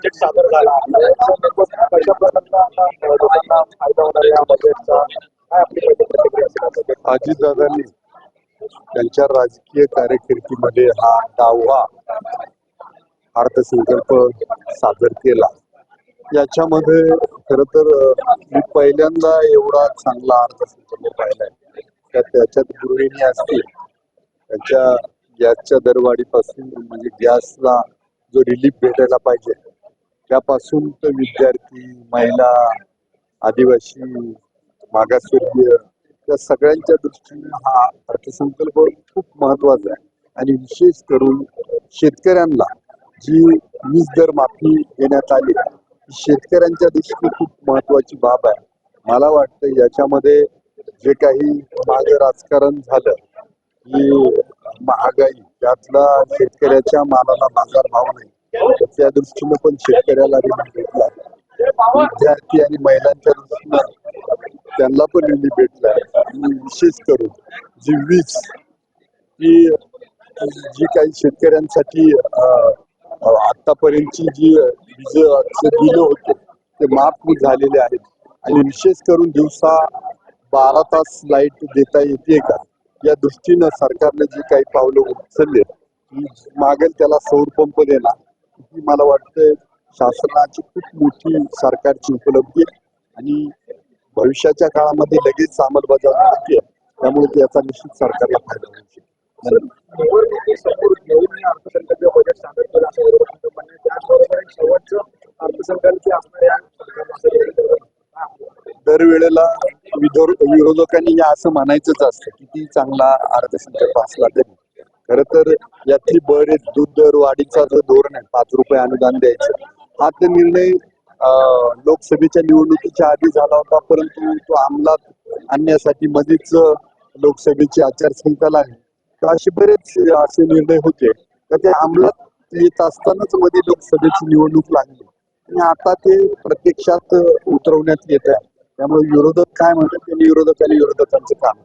Budget सादर झाला. कशा प्रकारचा लोकांना फायदा होणार या बजेटचा काय आपली प्रतिक्रिया अजितदादांनी त्यांच्या राजकीय कार्यकिर्दीमध्ये हा दहावा अर्थसंकल्प सादर केला. याच्यामध्ये खर तर मी पहिल्यांदा एवढा चांगला अर्थसंकल्प पाहिलाय. त्या त्याच्यात गृहिणी असतील त्याच्या गॅसच्या दरवाढीपासून म्हणजे गॅसला जो रिलीफ भेटायला पाहिजे त्यापासून तर विद्यार्थी महिला आदिवासी मागासवर्गीय त्या सगळ्यांच्या दृष्टीने हा अर्थसंकल्प खूप महत्त्वाचा आहे. आणि विशेष करून शेतकऱ्यांना जी वीज दर माफी देण्यात आली शेतकऱ्यांच्या दृष्टीने खूप महत्वाची बाब आहे. मला वाटतं याच्यामध्ये जे काही मागे राजकारण झालं की महागाई त्यातला शेतकऱ्याच्या मालाला बाजार भाव नाही. त्या दृष्टीने पण शेतकऱ्याला भेटला विद्यार्थी आणि महिलांच्या दृष्टीने त्यांना पण रिलीफ भेटला आणि विशेष करून जी वीज ही जी काही शेतकऱ्यांसाठी आतापर्यंतची जी वीज बिल होते ते माफ झालेले आहेत. आणि विशेष करून दिवसा बारा तास लाइट देता येते का? या दृष्टीनं सरकारने जी काही पावलं उचलले मागेल त्याला सौर पंप देणार. ही मला वाटतं शासनाची खूप मोठी सरकारची उपलब्धी आहे आणि भविष्याच्या काळामध्ये लगेच अंमलबजावणी होते त्यामुळे त्याचा निश्चित सरकारला फायदा होऊ शकतो? दरवेळेला विरोधकांनी असं म्हणायचंच असतं किती चांगला अर्थसंकल्प असला तरी. खर तर यातली बरेच दूध दर वाढीचा जो धोरण आहे. पाच रुपये अनुदान द्यायचं. हा ते निर्णय लोकसभेच्या निवडणुकीच्या आधी झाला होता परंतु तो अंमलात आणण्यासाठी मध्येच लोकसभेची आचारसंहिता लागली. तर असे बरेच असे निर्णय होते. तर ते अंमलात येत असतानाच मध्ये लोकसभेची निवडणूक लागली. आणि आता ते प्रत्यक्षात उतरवण्यात येत आहे. त्यामुळे विरोधक काय म्हणतात? ते विरोधक आणि विरोधकांचं काम.